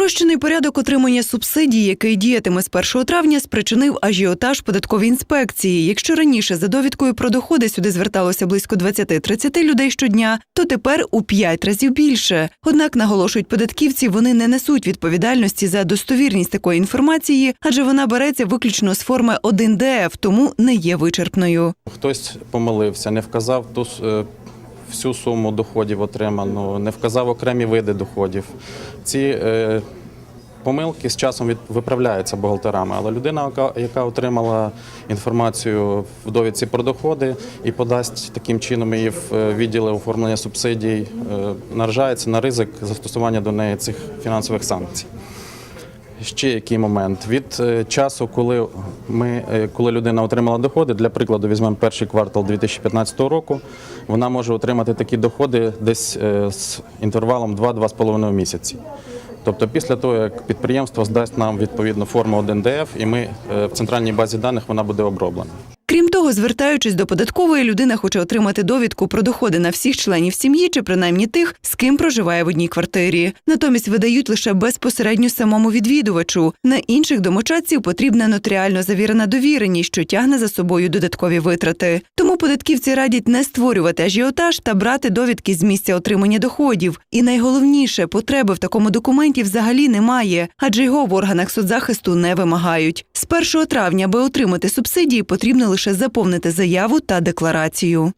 Спрощений порядок отримання субсидій, який діятиме з 1 травня, спричинив ажіотаж податковій інспекції. Якщо раніше за довідкою про доходи сюди зверталося близько 20-30 людей щодня, то тепер у 5 разів більше. Однак наголошують податківці, вони не несуть відповідальності за достовірність такої інформації, адже вона береться виключно з форми 1ДФ, тому не є вичерпною. Хтось помилився, не вказав ту е, всю суму доходів отриману, не вказав окремі види доходів. Ці е, помилки з часом від, виправляються бухгалтерами, але людина, яка, отримала інформацію в довідці про доходи і подасть таким чином її в е, відділи оформлення субсидій, е, наражається на ризик застосування до неї цих фінансових санкцій. Ще який момент від е, часу, коли ми е, коли людина отримала доходи, для прикладу, візьмемо перший квартал 2015 року, вона може отримати такі доходи десь е, з інтервалом 2-2,5 місяці. Тобто, після того, як підприємство здасть нам відповідну форму 1ДФ, і ми в центральній базі даних вона буде оброблена. Того, звертаючись до податкової, людина хоче отримати довідку про доходи на всіх членів сім'ї чи принаймні тих, з ким проживає в одній квартирі. Натомість видають лише безпосередньо самому відвідувачу. На інших домочадців потрібна нотаріально завірена довіреність, що тягне за собою додаткові витрати. Тому податківці радять не створювати ажіотаж та брати довідки з місця отримання доходів. І найголовніше, потреби в такому документі взагалі немає, адже його в органах соцзахисту не вимагають. З 1 травня, аби отримати субсидії, потрібно лише заповнити заяву та декларацію.